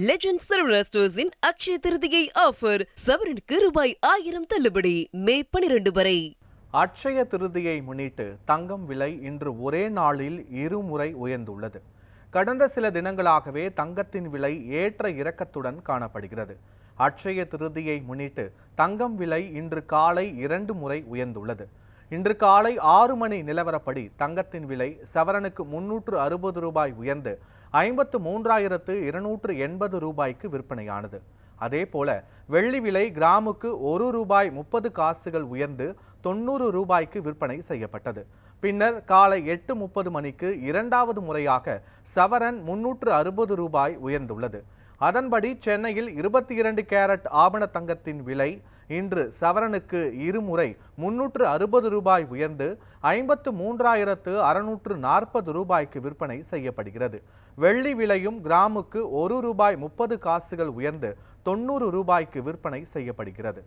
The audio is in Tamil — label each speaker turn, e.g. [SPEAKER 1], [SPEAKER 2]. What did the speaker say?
[SPEAKER 1] லெஜண்ட் சரவணா ஸ்டோர்ஸின் அக்ஷய திருதியை ஆஃபர் சவரனுக்கு ரூபாய் ஆயிரம் தள்ளுபடி. மே பனிரெண்டு வரை.
[SPEAKER 2] அட்சய திருதியை முன்னிட்டு தங்கம் விலை இன்று ஒரே நாளில் இருமுறை உயர்ந்துள்ளது. கடந்த சில தினங்களாகவே தங்கத்தின் விலை ஏற்ற இறக்கத்துடன் காணப்படுகிறது. அட்சய திருதியை முன்னிட்டு தங்கம் விலை இன்று காலை இரண்டு முறை உயர்ந்துள்ளது. இன்று காலை ஆறு மணி நிலவரப்படி தங்கத்தின் விலை சவரனுக்கு முன்னூற்று அறுபது ரூபாய் உயர்ந்து ஐம்பத்து மூன்றாயிரத்து இருநூற்று எண்பது ரூபாய்க்கு விற்பனையானது. அதேபோல வெள்ளி விலை கிராமுக்கு ஒரு ரூபாய் முப்பது காசுகள் உயர்ந்து தொண்ணூறு ரூபாய்க்கு விற்பனை செய்யப்பட்டது. பின்னர் காலை எட்டு முப்பது மணிக்கு இரண்டாவது முறையாக சவரன் முன்னூற்று அறுபது ரூபாய் உயர்ந்துள்ளது. அதன்படி சென்னையில் இருபத்தி இரண்டு கேரட் ஆபண தங்கத்தின் விலை இன்று சவரனுக்கு இருமுறை முன்னூற்று அறுபது ரூபாய் உயர்ந்து ஐம்பத்து மூன்றாயிரத்து அறுநூற்று நாற்பது ரூபாய்க்கு விற்பனை செய்யப்படுகிறது. வெள்ளி விலையும் கிராமுக்கு ஒரு ரூபாய் முப்பது காசுகள் உயர்ந்து தொண்ணூறு ரூபாய்க்கு விற்பனை செய்யப்படுகிறது.